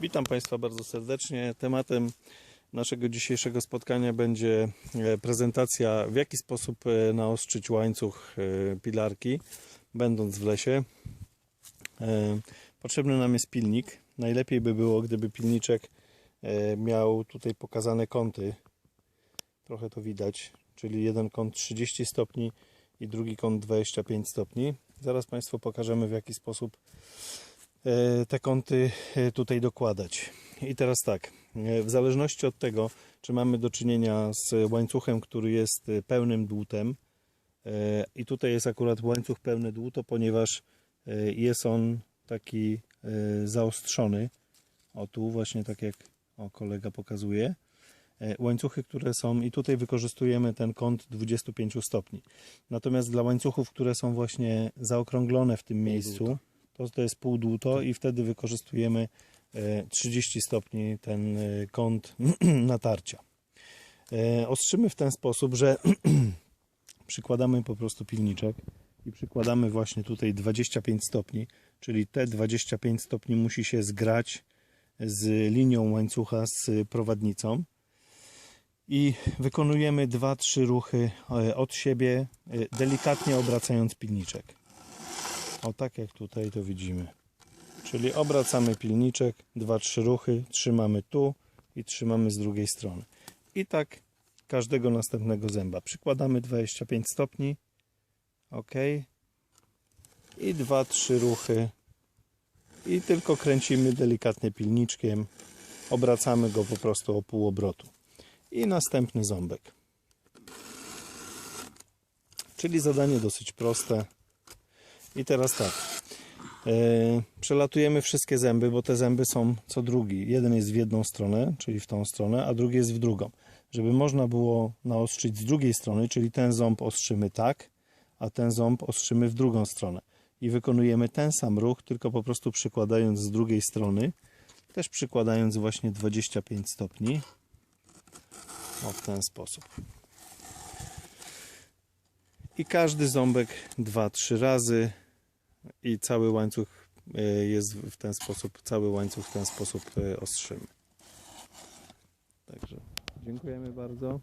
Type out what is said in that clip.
Witam Państwa bardzo serdecznie. Tematem naszego dzisiejszego spotkania będzie e, prezentacja, w jaki sposób e, naostrzyć łańcuch e, pilarki, będąc w lesie. Potrzebny nam jest pilnik. Najlepiej by było, gdyby pilniczek miał tutaj pokazane kąty. Trochę to widać, czyli jeden kąt 30 stopni i drugi kąt 25 stopni. Zaraz Państwu pokażemy, w jaki sposób te kąty e, tutaj dokładać. I teraz tak, e, w zależności od tego, czy mamy do czynienia z łańcuchem, który jest e, pełnym dłutem, e, i tutaj jest akurat łańcuch pełny dłuto, ponieważ e, jest on taki e, zaostrzony. O tu właśnie tak jak o kolega pokazuje. E, Łańcuchy, które są i tutaj wykorzystujemy ten kąt 25 stopni. Natomiast dla łańcuchów, które są właśnie zaokrąglone w tym miejscu, to, to jest pół dłuto i wtedy wykorzystujemy e, 30 stopni ten e, kąt natarcia. E, Ostrzymy w ten sposób, że przykładamy po prostu pilniczek i przykładamy właśnie tutaj 25 stopni, czyli te 25 stopni musi się zgrać z linią łańcucha z prowadnicą i wykonujemy 2-3 ruchy e, od siebie, e, delikatnie obracając pilniczek. O tak jak tutaj to widzimy. Czyli obracamy pilniczek, 2-3 ruchy, trzymamy tu i trzymamy z drugiej strony. I tak każdego następnego zęba. Przykładamy 25 stopni. OK. I 2-3 ruchy. I tylko kręcimy delikatnie pilniczkiem. Obracamy go po prostu o pół obrotu. I następny ząbek. Czyli zadanie dosyć proste. I teraz tak. E, przelatujemy wszystkie zęby, bo te zęby są co drugi. Jeden jest w jedną stronę, czyli w tą stronę, a drugi jest w drugą. Żeby można było naostrzyć z drugiej strony, czyli ten ząb ostrzymy tak, a ten ząb ostrzymy w drugą stronę. I wykonujemy ten sam ruch, tylko po prostu przykładając z drugiej strony, też przykładając właśnie 25 stopni. O w ten sposób. I każdy ząbek 2-3 razy i cały łańcuch e, jest w ten sposób, cały łańcuch w ten sposób e, ostrzymy. Także dziękujemy bardzo.